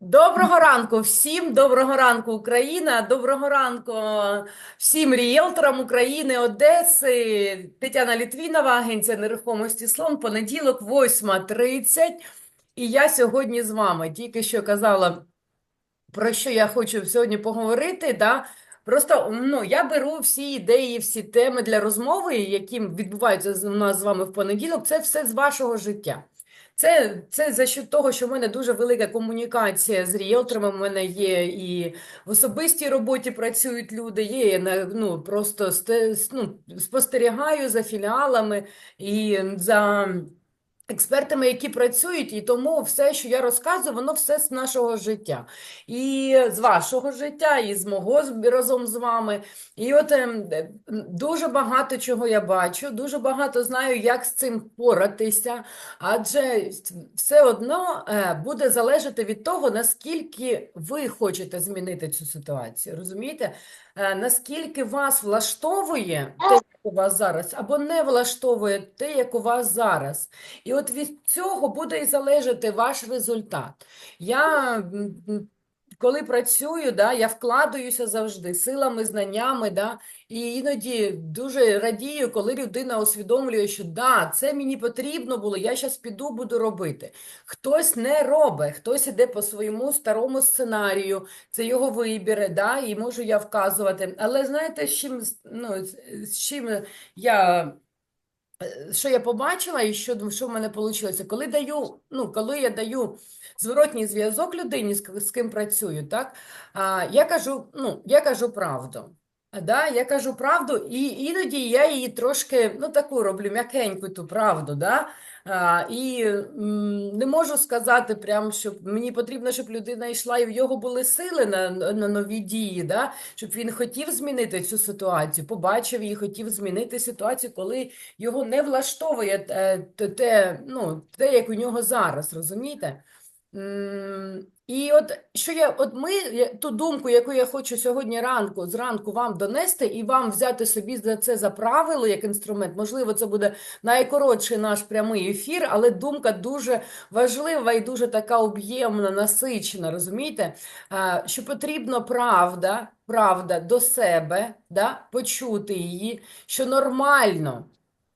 Доброго ранку всім, доброго ранку, Україна, доброго ранку всім ріелторам України, Одеси, Тетяна Літвінова, агенція нерухомості Слон, понеділок, 8.30. І я сьогодні з вами. Тільки що казала, про що я хочу сьогодні поговорити. Да? Просто ну, я беру всі ідеї, всі теми для розмови, які відбуваються з- у нас з вами в понеділок, це все з вашого життя. Це, це за що того, що в мене дуже велика комунікація з ріелторами. У мене є і в особистій роботі працюють люди, є на- ну, просто ну, спостерігаю за філіалами і за експертами, які працюють, і тому все, що я розказую, воно все з нашого життя. І з вашого життя, і з мого разом з вами. І от ем, е, дуже багато чого я бачу, дуже багато знаю, як з цим впоратися, адже все одно е, буде залежати від того, наскільки ви хочете змінити цю ситуацію. Розумієте? Е, Наскільки вас влаштовує те, як у вас зараз, або не влаштовує те, як у вас зараз. І от від цього буде і залежати ваш результат. Я, коли працюю, да, я вкладаюся завжди силами, знаннями, да, і іноді дуже радію, коли людина усвідомлює, що да, це мені потрібно було, я зараз піду, буду робити. Хтось не робить, хтось іде по своєму старому сценарію, це його вибір, да, і можу я вказувати. Але знаєте, з чим, ну, з чим я що я побачила і що, що в мене вийшло? Коли даю, ну, коли я даю зворотній зв'язок людині, з, з ким працюю, так, а, я кажу, ну, я кажу правду. Да, я кажу правду, і іноді я її трошки, ну, таку роблю м'якеньку ту правду, да? А, і м, не можу сказати прям, щоб мені потрібно, щоб людина йшла, і в його були сили на, на нові дії, да? Щоб він хотів змінити цю ситуацію, побачив її, хотів змінити ситуацію, коли його не влаштовує те, те, те, ну, те, як у нього зараз, розумієте? І от що я, от ми ту думку, яку я хочу сьогодні ранку, зранку вам донести і вам взяти собі за це за правило як інструмент. Можливо, це буде найкоротший наш прямий ефір, але думка дуже важлива і дуже така об'ємна, насичена, розумієте? Що потрібно правда, правда до себе, да, почути її, що нормально.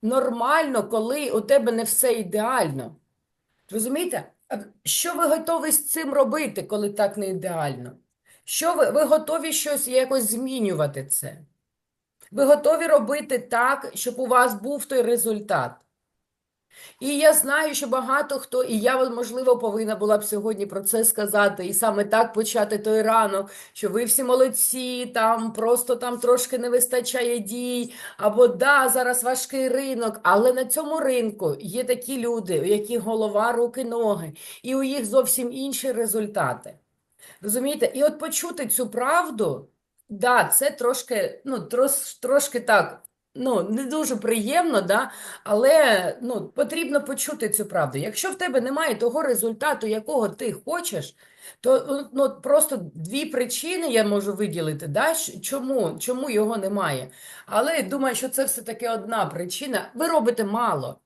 Нормально, коли у тебе не все ідеально. Розумієте? Що ви готові з цим робити, коли так не ідеально? Що ви, ви готові щось якось змінювати це? Ви готові робити так, щоб у вас був той результат? І я знаю, що багато хто, і я, можливо, повинна була б сьогодні про це сказати, і саме так почати той ранок, що ви всі молодці, там просто там трошки не вистачає дій, або да, зараз важкий ринок, але на цьому ринку є такі люди, у яких голова, руки, ноги, і у їх зовсім інші результати. Розумієте? І от почути цю правду, да, це трошки, ну, трош, трошки так, ну, не дуже приємно, да, але ну, потрібно почути цю правду. Якщо в тебе немає того результату, якого ти хочеш, то ну, просто дві причини я можу виділити, да, чому, чому його немає. Але думаю, що це все-таки одна причина. Ви робите мало.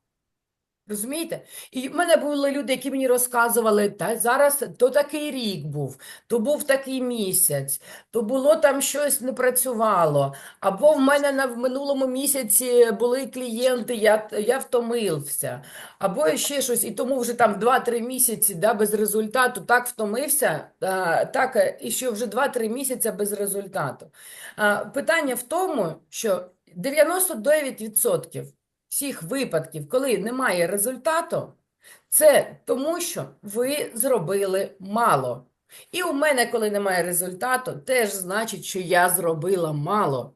Розумієте? І в мене були люди, які мені розказували, та зараз то такий рік був, то був такий місяць, то було там щось не працювало. Або в мене на в минулому місяці були клієнти, я, я втомився, або ще щось, і тому вже там 2-3 місяці да, без результату так втомився, а, так, і що вже 2-3 місяці без результату. А, питання в тому, що 99% всіх випадків, коли немає результату, це тому, що ви зробили мало. І у мене, коли немає результату, теж значить, що я зробила мало.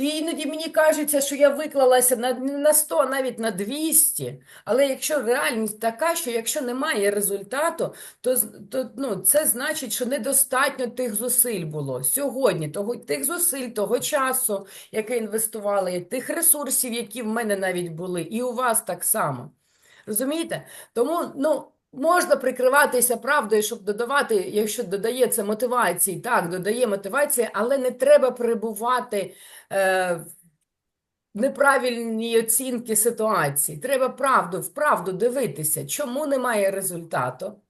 І іноді мені кажеться, що я виклалася на, на 100, а навіть на 200. Але якщо реальність така, що якщо немає результату, то, то ну, це значить, що недостатньо тих зусиль було сьогодні, того, тих зусиль, того часу, яке інвестували, тих ресурсів, які в мене навіть були, і у вас так само. Розумієте? Тому ну, можна прикриватися правдою, щоб додавати, якщо додається мотивації, так, додає мотивації, але не треба перебувати е, неправильні оцінки ситуації. Треба правду, вправду дивитися, чому немає результату.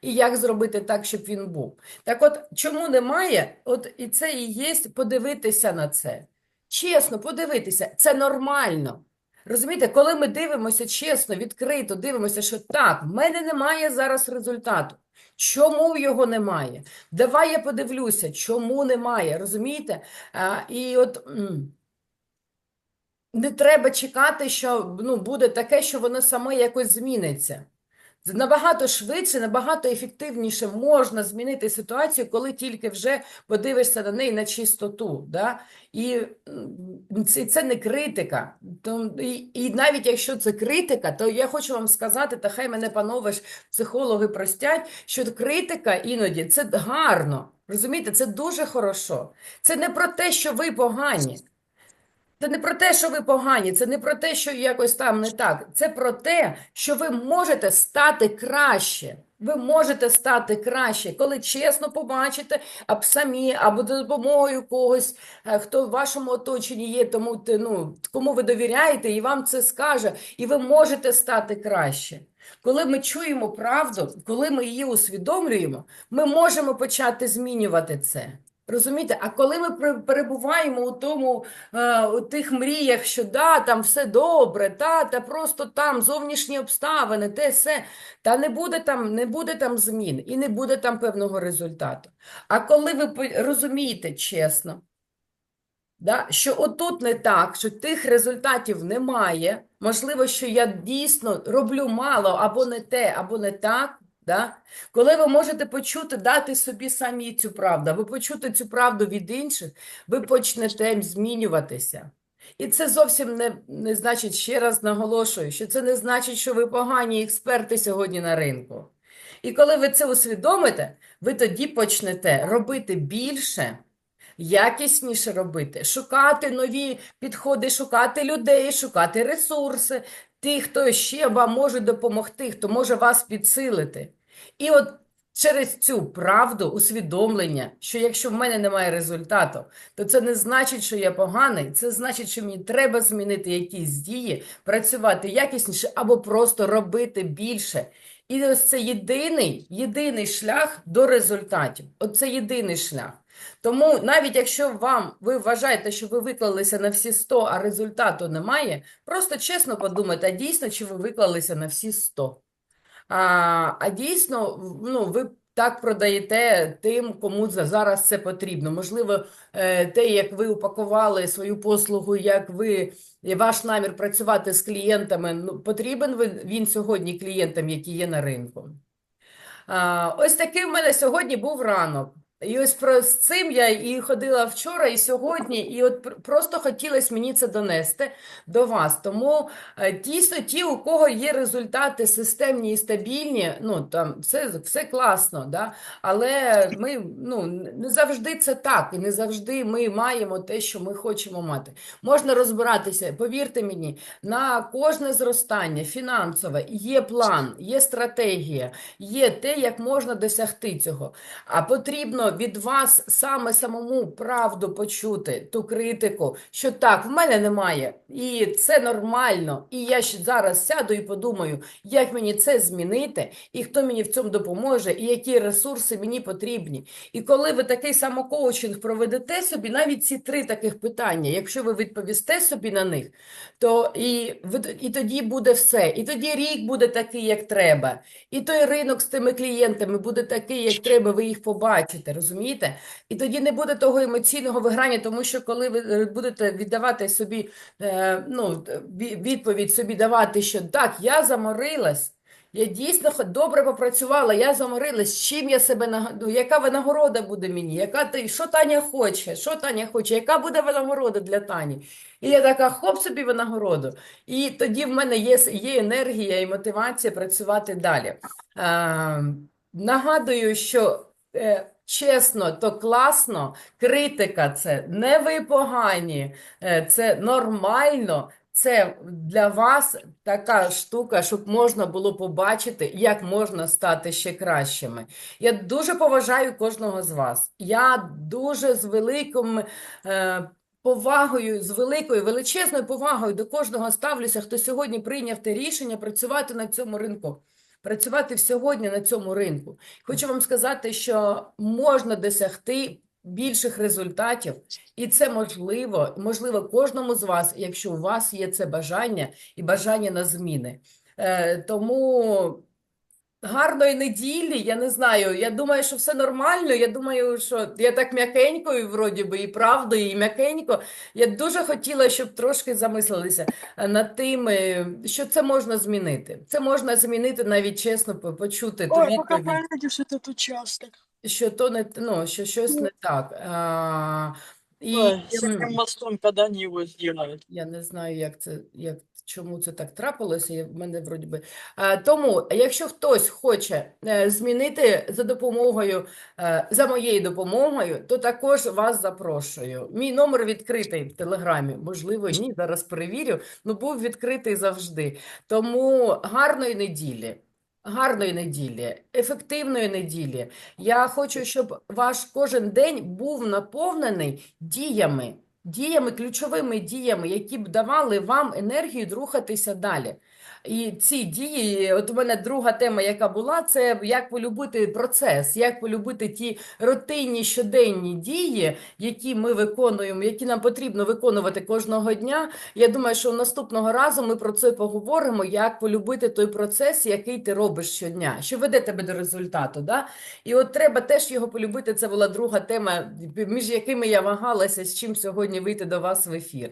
І як зробити так, щоб він був. Так от, чому немає? От і це і є подивитися на це. Чесно, подивитися, це нормально. Розумієте, коли ми дивимося чесно, відкрито, дивимося, що так, в мене немає зараз результату. Чому його немає? Давай я подивлюся, чому немає. Розумієте? А, і от не треба чекати, що ну, буде таке, що воно саме якось зміниться. Набагато швидше, набагато ефективніше можна змінити ситуацію, коли тільки вже подивишся на неї на чистоту. Да? І це, не критика. І навіть якщо це критика, то я хочу вам сказати, та хай мене панове ж психологи простять, що критика іноді це гарно. Розумієте, це дуже хорошо. Це не про те, що ви погані. Це не про те, що ви погані, це не про те, що якось там не так. Це про те, що ви можете стати краще. Ви можете стати краще, коли чесно побачите, або самі, або за допомогою когось, е, хто в вашому оточенні є, тому ну, кому ви довіряєте, і вам це скаже, і ви можете стати краще. Коли ми чуємо правду, коли ми її усвідомлюємо, ми можемо почати змінювати це. Розумієте? А коли ми перебуваємо у тому, е, у тих мріях, що да, там все добре, та, та просто там зовнішні обставини, те все, та не буде там, не буде там змін і не буде там певного результату. А коли ви розумієте чесно, да, що отут не так, що тих результатів немає, можливо, що я дійсно роблю мало або не те, або не так. Да? Коли ви можете почути, дати собі самі цю правду, або почути цю правду від інших, ви почнете змінюватися. І це зовсім не, не значить, ще раз наголошую, що це не значить, що ви погані експерти сьогодні на ринку. І коли ви це усвідомите, ви тоді почнете робити більше, якісніше робити, шукати нові підходи, шукати людей, шукати ресурси, тих, хто ще вам може допомогти, хто може вас підсилити. І от через цю правду, усвідомлення, що якщо в мене немає результату, то це не значить, що я поганий, це значить, що мені треба змінити якісь дії, працювати якісніше або просто робити більше. І ось це єдиний, єдиний шлях до результатів. Оце єдиний шлях. Тому навіть якщо вам ви вважаєте, що ви виклалися на всі 100, а результату немає, просто чесно подумайте, а дійсно чи ви виклалися на всі 100? А, а дійсно, ну, ви так продаєте тим, кому зараз це потрібно. Можливо, е, те, як ви упакували свою послугу, як ви ваш намір працювати з клієнтами, ну, потрібен він сьогодні клієнтам, які є на ринку. А, ось такий в мене сьогодні був ранок. І ось про з цим я і ходила вчора, і сьогодні, і от просто хотілося мені це донести до вас. Тому е, дійсно ті, у кого є результати системні і стабільні, ну там все, все класно, да? але ми ну, не завжди це так, і не завжди ми маємо те, що ми хочемо мати. Можна розбиратися, повірте мені, на кожне зростання фінансове є план, є стратегія, є те, як можна досягти цього. А потрібно від вас саме самому правду почути, ту критику, що так, в мене немає, і це нормально. І я ще зараз сяду і подумаю, як мені це змінити, і хто мені в цьому допоможе, і які ресурси мені потрібні. І коли ви такий самокоучинг проведете собі, навіть ці три таких питання, якщо ви відповісте собі на них, то і, і тоді буде все. І тоді рік буде такий, як треба. І той ринок з тими клієнтами буде такий, як треба, ви їх побачите, розумієте? І тоді не буде того емоційного виграння, тому що коли ви е, будете віддавати собі, е, ну, відповідь собі давати, що так, я заморилась, я дійсно добре попрацювала, я заморилась, чим я себе наг- ну, яка винагорода буде мені, яка ти, що Таня хоче, що Таня хоче, яка буде винагорода для Тані? І я така, хоп собі винагороду. І тоді в мене є, є енергія і мотивація працювати далі. Е, нагадую, що е, чесно, то класно, критика це не ви погані, е, це нормально. Це для вас така штука, щоб можна було побачити, як можна стати ще кращими. Я дуже поважаю кожного з вас. Я дуже з великим е, повагою, з великою, величезною повагою до кожного ставлюся, хто сьогодні прийняв те рішення працювати на цьому ринку. Працювати сьогодні на цьому ринку. Хочу вам сказати, що можна досягти більших результатів, і це можливо, можливо кожному з вас, якщо у вас є це бажання і бажання на зміни. Е, тому гарної неділі, я не знаю, я думаю, що все нормально, я думаю, що я так м'якенько, і вроді би, і правда, і м'якенько. Я дуже хотіла, щоб трошки замислилися е, над тим, е, що це можна змінити. Це можна змінити навіть чесно почути Ой, відповідь пройдешь этот участок. що то не ну, що щось не так. А, і Ой, этим мостом, когда они его я не знаю, як це, як, чому це так трапилося. Я, в мене вроді би. А, тому, якщо хтось хоче е, змінити за допомогою, е, за моєю допомогою, то також вас запрошую. Мій номер відкритий в Телеграмі. Можливо, ні, зараз перевірю. Ну, був відкритий завжди. Тому гарної неділі. Гарної неділі, ефективної неділі. Я хочу, щоб ваш кожен день був наповнений діями, діями, ключовими діями, які б давали вам енергію рухатися далі. І ці дії, от у мене друга тема, яка була, це як полюбити процес, як полюбити ті рутинні щоденні дії, які ми виконуємо, які нам потрібно виконувати кожного дня. Я думаю, що наступного разу ми про це поговоримо, як полюбити той процес, який ти робиш щодня, що веде тебе до результату. Да? І от треба теж його полюбити. Це була друга тема, між якими я вагалася, з чим сьогодні вийти до вас в ефір.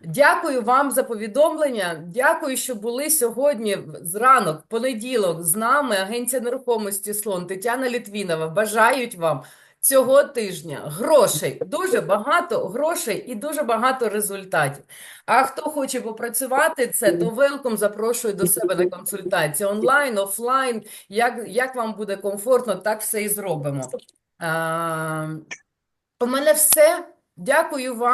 Дякую вам за повідомлення. Дякую, що були сьогодні зранок, понеділок з нами. Агенція нерухомості Слон Тетяна Літвінова. Бажають вам цього тижня грошей, дуже багато грошей і дуже багато результатів. А хто хоче попрацювати це, то велком запрошую до себе на консультацію онлайн, офлайн. Як, як вам буде комфортно, так все і зробимо. А, у мене все. Дякую вам.